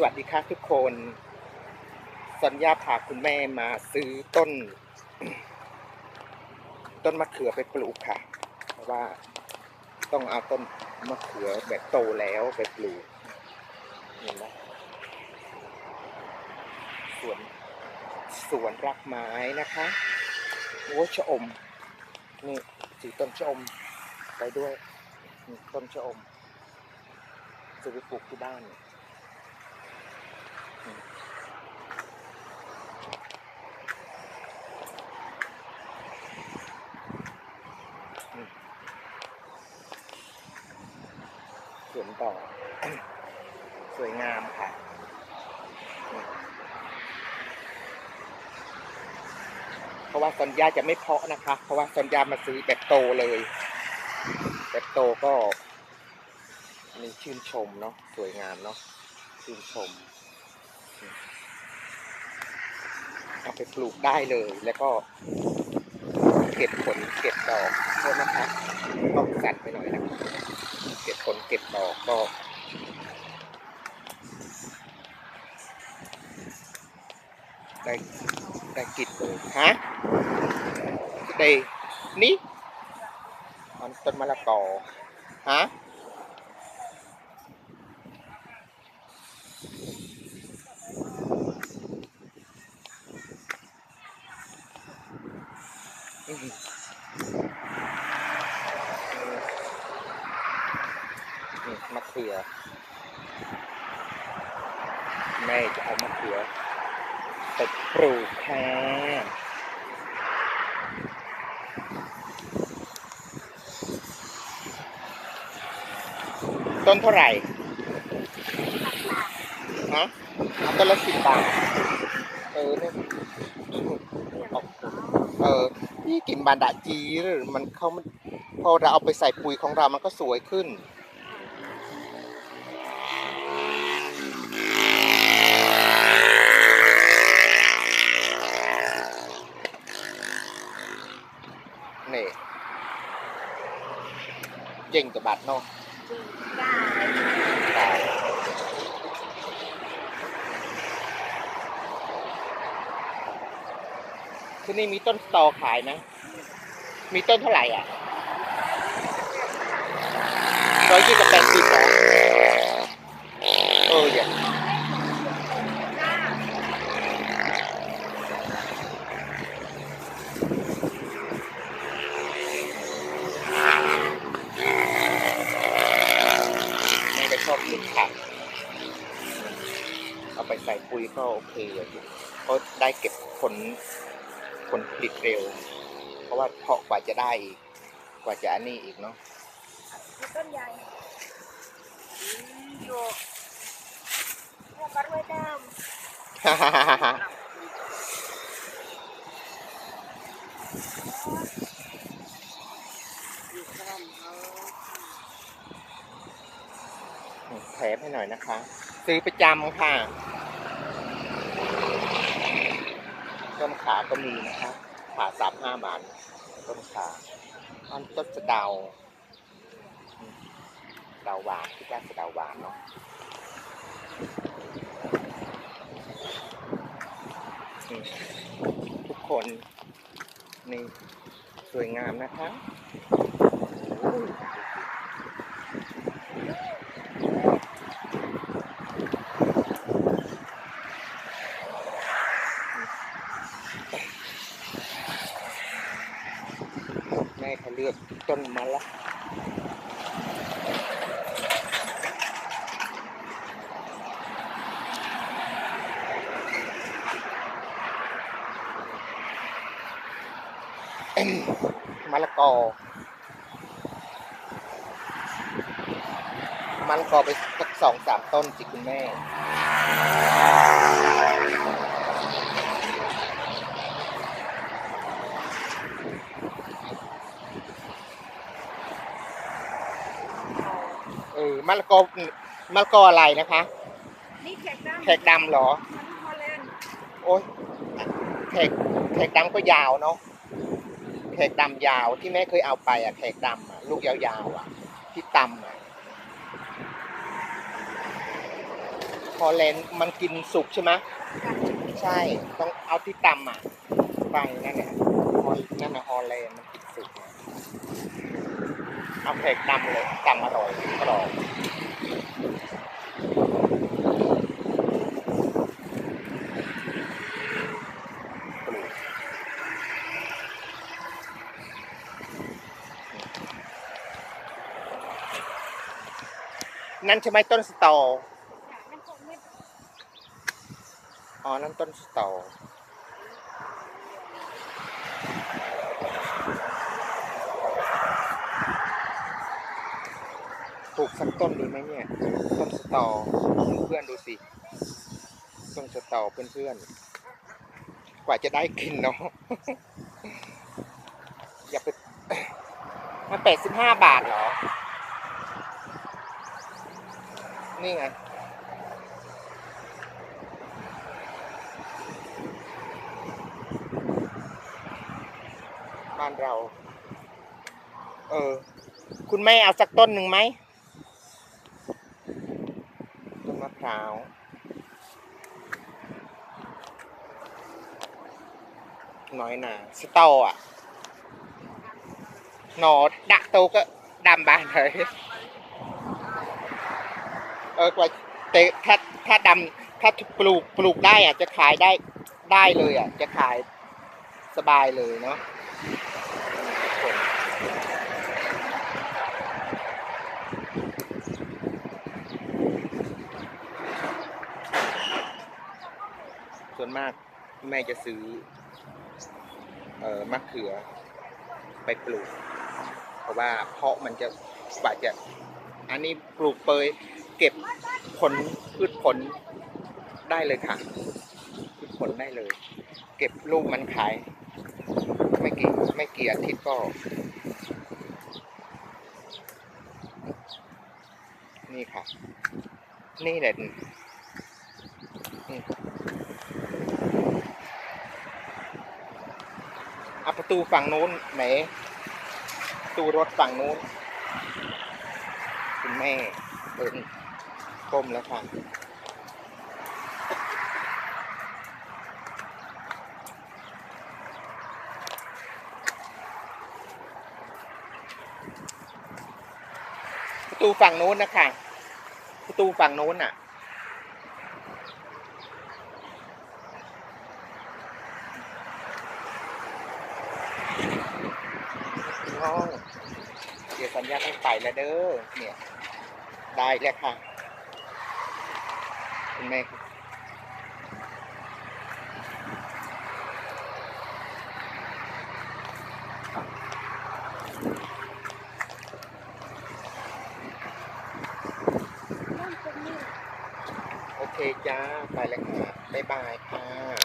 สวัสดีค่ะทุกคน สัญญาพาคุณแม่มาซื้อต้น ต้นมะเขือไปปลูกค่ะ เพราะว่าต้องเอาต้นมะเขือแบบโตแล้วไปปลูกเห็นไหมสวนสวนรักไม้นะคะโอ้ชะอม นี่สีต้นชะอมไปด้วยต้นชะอมจะไปปลูกที่บ้านสว นต่อ สวยงามค่ะเพราะว่าสัญญาจะไม่เพาะนะคะ เพราะว่าสัญญามาซื้อแบบโตเลย แบบโตก็อันนี้ชื่นชมเนาะสวยงามเนาะชื่นชมเอาไปปลูกได้เลยแล้วก็เก็บผลเก็บดอกโทษนะคะต้องกัดไปหน่อยนะเก็บ ผลเก็บดอกก็ได้ได้กินเลยฮะได้นี่มันต้นมะละกอฮะอื้อหือนี่มะเขือ แม่จะเอามะเขือไปปลูกค่ะต้นเท่าไหร่ฮะเอาต้นละสิบบาท เออเนี่ยเอาเออนี่กินบานดาจีหรือมันเขามันพอเราเอาไปใส่ปุ๋ยของเรามันก็สวยขึ้น นี่เจ๋งกับบาทเนาะตายที่นี่มีต้นสตอขายไหมมีต้นเท่าไหร่อะร้อยยี่สิบแปดสิบเหรอเอออย่างไม่ได้ชอบกินผักเอา ไปใส่ปุ๋ยก็โอเคอยู่ก็ได้เก็บผลผลผลิตเร็ว เพราะว่าเพาะกว่าจะได้อีกกว่าจะอันนี้อีกเนาะต้นใหญ่อืมอยู่พวกกระรวยดำอยู่ข้างเขาแถมให้หน่อยนะคะ ซื้อประจำค่ะ ต้นขาก็มีนะครับขาสามห้าบาทต้นขาอันต้นสะเดาสะเดาหวานที่แรกสะเดาหวานเนาะทุกคนนี่สวยงามนะคะโอ้ย แม่เขาเลือกต้นมะละเอิ่ มมะละกอมะละกอไปสักสองสามต้นสิคุณแม่ เออมะละกอมะละกออะไรนะคะ นี่แขกดำแขกดำเหรอฮอลแลนด์โอ้ยแขกแขกดำก็ยาวเนาะ แขกดำยาวที่แม่เคยเอาไปอะแขกดำอะลูกยาวๆอะ ที่ตำอะฮอลแลนด์มันกินสุกใช่ไหมใช่ ต้องเอาที่ตำอะฟังนั่นน่ะฮอลนั่นน่ะฮอลแลนด์มันกินสุกเอาแขกตำเลยตำอร่อยกรอบ นั่นใช่ไหมต้นสตออ๋อ นั่นต้นสตอปลูกสักต้นดีไหมเนี่ย ต้นสตอเพื่อนดูสิ ต้นสตอเพื่อนๆ กว่าจะได้กินเนาะ อย่าไปมันแปดสิบห้าบาทเหรอ นี่ไง บ้านเรา เออ คุณแม่เอาสักต้นหนึ่งไหม ต้นมะพร้าวน้อยหนาสตออะ หนอดะโตก็ดำบานเลย เออกว่าแต่ถ้าถ้าดำถ้าปลูกปลูกได้อะจะขายได้ได้เลยอะจะขายสบายเลยเนาะส่วนมากแม่จะซื้อ เอ่อมะเขือ ไปปลูก เพราะว่าเพาะมันจะกว่าจะ อันนี้ปลูกเปย ผลพืชผลได้เลยค่ะพืชผลได้เลย เก็บลูกมันขาย ไม่กี่ไม่กี่อาทิตย์ก็ นี่ค่ะ นี่แหละอืมเอาประตูฝั่งนู้นไหนประตูรถฝั่งนู้นคุณแม่เอิน ก้มแล้วค่ะประตูฝั่งโน้นนะคะประตูฝั่งโน้นน่ะน้องเดี๋ยวสัญญาต้องไปแล้วเด้อเนี่ย ได้แล้วค่ะ คุณแม่ครับโอเคจ้า ไปแล้วค่ะบ๊ายบายค่ะ